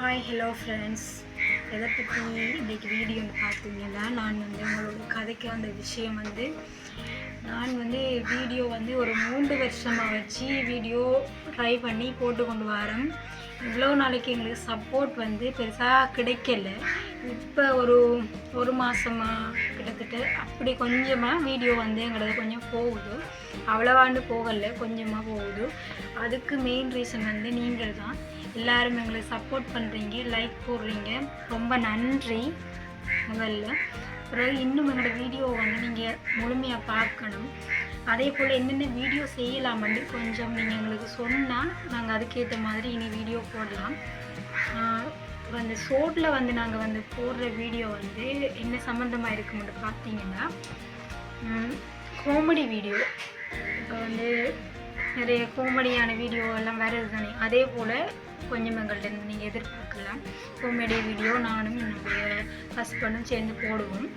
Hi hello friends எதை பற்றி இன்றைக்கி வீடியோன்னு பார்த்தீங்கன்னா நான் வந்து உங்களோட கதைக்கு வந்த விஷயம் வந்து நான் வந்து வீடியோ வந்து ஒரு மூன்று வருஷமாக வச்சு வீடியோ ட்ரை பண்ணி போட்டு கொண்டு வரேன் இவ்வளோ நாளைக்கு எங்களுக்கு சப்போர்ட் வந்து பெருசாக கிடைக்கல. இப்போ ஒரு ஒரு மாதமாக கிட்டத்தட்ட அப்படி கொஞ்சமாக வீடியோ வந்து எங்களது கொஞ்சம் போகுது. அவ்வளவாண்டு போகலை கொஞ்சமாக போகுது. அதுக்கு மெயின் ரீசன் வந்து நீங்கள் தான் எல்லோரும் எங்களுக்கு சப்போர்ட் பண்ணுறீங்க லைக் போடுறீங்க. ரொம்ப நன்றி முதல்ல. பிறகு இன்னும் எங்களோட வீடியோ வந்து நீங்கள் முழுமையாக பார்க்கணும். அதே போல் என்னென்ன வீடியோ செய்யலாம்னு கொஞ்சம் நீங்கள் எங்களுக்கு சொன்னால் நாங்கள் அதுக்கேற்ற மாதிரி இனி வீடியோ போடலாம். அந்த ஷோட்டில் வந்து நாங்கள் வந்து போடுற வீடியோ வந்து என்ன சம்மந்தமாக இருக்கும்னு பார்த்தீங்கன்னா காமெடி வீடியோ இப்போ வந்து நிறைய காமெடியான வீடியோ எல்லாம் வருது தானே. அதே போல் கொஞ்சம் எங்கள்கிட்ட இருந்து நீங்கள் எதிர்பார்க்கலாம். காமெடி வீடியோ நானும் என்னுடைய ஹஸ்பண்டும் சேர்ந்து போடுவோம்.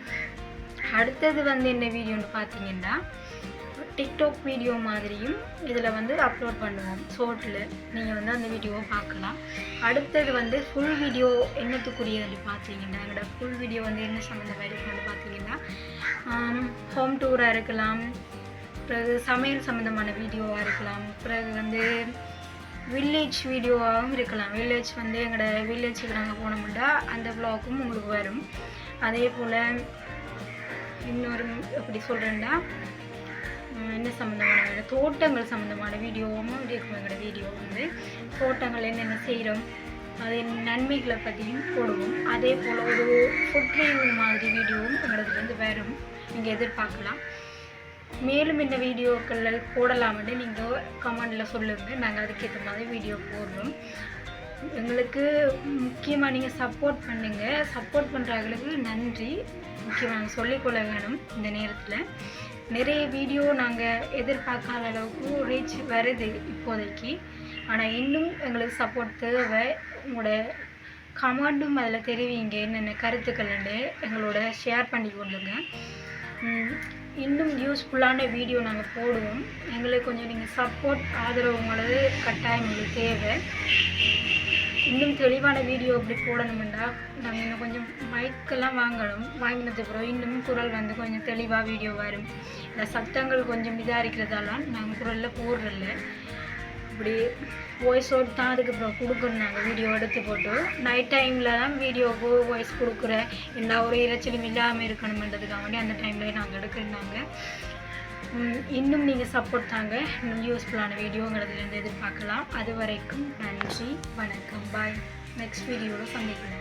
அடுத்தது வந்து என்ன வீடியோன்னு பார்த்தீங்கன்னா டிக்டாக் வீடியோ மாதிரியும் இதில் வந்து அப்லோட் பண்ணுவோம் ஷோர்ட்டில் நீங்கள் வந்து அந்த வீடியோவை பார்க்கலாம். அடுத்தது வந்து ஃபுல் வீடியோ என்னத்துக்குரியதுன்னு பார்த்தீங்கன்னா எங்களோட ஃபுல் வீடியோ வந்து என்ன சம்மந்தமாக இருக்குன்னு பார்த்தீங்கன்னா ஹோம் டூராக இருக்கலாம் பிறகு சமையல் சம்மந்தமான வீடியோவாக இருக்கலாம் பிறகு வந்து வில்லேஜ் வீடியோவாகவும் இருக்கலாம். வில்லேஜ் வந்து எங்களோட வில்லேஜுக்கு நாங்கள் போனோம்னா அந்த ப்ளாக்கும் உங்களுக்கு வரும். அதே போல் இன்னொரு எப்படி சொல்கிறேன்னா என்ன சம்மந்தமான தோட்டங்கள் சம்மந்தமான வீடியோவும் இருக்கிற எங்களோட வீடியோ வந்து தோட்டங்கள் என்னென்ன செய்கிறோம் அது நன்மைகளை பற்றியும் போடுவோம். அதே போல் ஒரு ஃபுட் ரிவ்யூ மாதிரி வீடியோவும் எங்களதுலேருந்து வரும். நீங்கள் எதிர்பார்க்கலாம். மேலும் இந்த வீடியோக்கள் போடலாம்னு நீங்கள் கமெண்டில் சொல்லுங்கள் நாங்கள் அதுக்கேற்ற மாதிரி வீடியோ போடுறோம். எங்களுக்கு முக்கியமாக நீங்கள் சப்போர்ட் பண்ணுங்கள் சப்போர்ட் பண்ணுறவங்களுக்கு நன்றி. முக்கியமாக நாங்கள் சொல்லிக்கொள்ள வேணும் இந்த நேரத்தில். நிறைய வீடியோ நாங்கள் எதிர்பார்க்காத அளவுக்கு ரீச் வருது இப்போதைக்கு. ஆனால் இன்னும் எங்களுக்கு சப்போர்ட் தேவை. உங்களோட கமெண்டும் அதில் தெரிவிங்க. என்னென்ன கருத்துக்கள்னு எங்களோட ஷேர் பண்ணி கொள்ளுங்க. இன்னும் யூஸ்ஃபுல்லான வீடியோ நாங்கள் போடுவோம். எங்களுக்கு கொஞ்சம் நீங்கள் சப்போர்ட் ஆதரவு உங்களது கட்டாயம் எங்களுக்கு தேவை. இன்னும் தெளிவான வீடியோ அப்படி போடணும்னா நாங்கள் இன்னும் கொஞ்சம் மைக்கெல்லாம் வாங்கணும். வாங்கினதுக்கு பிறகு இன்னும் குரல் வந்து கொஞ்சம் தெளிவாக வீடியோ வரும். இந்த சத்தங்கள் கொஞ்சம் இதாக இருக்கிறதால நாங்கள் குரலில் போடுறதில்ல. இப்படி வாய்ஸ் ஓட் தான் அதுக்கு அப்புறம் கொடுக்குறோம் நாங்கள் வீடியோ எடுத்து போட்டு. நைட் டைமில் தான் வீடியோவுக்கு வாய்ஸ் கொடுக்குற எல்லா ஒரு இறைச்சலும் இல்லாமல் இருக்கணுமென்றதுக்காக வேண்டி அந்த டைமில் நாங்கள் எடுக்கிறோம் நாங்கள் இன்னும் நீங்கள் சப்போர்ட் தாங்க இன்னும் யூஸ்ஃபுல்லான வீடியோங்கிறதுலேருந்து எதிர்பார்க்கலாம். அது வரைக்கும் நன்றி வணக்கம் பாய் நெக்ஸ்ட் வீடியோவில் சந்திக்கலாம்.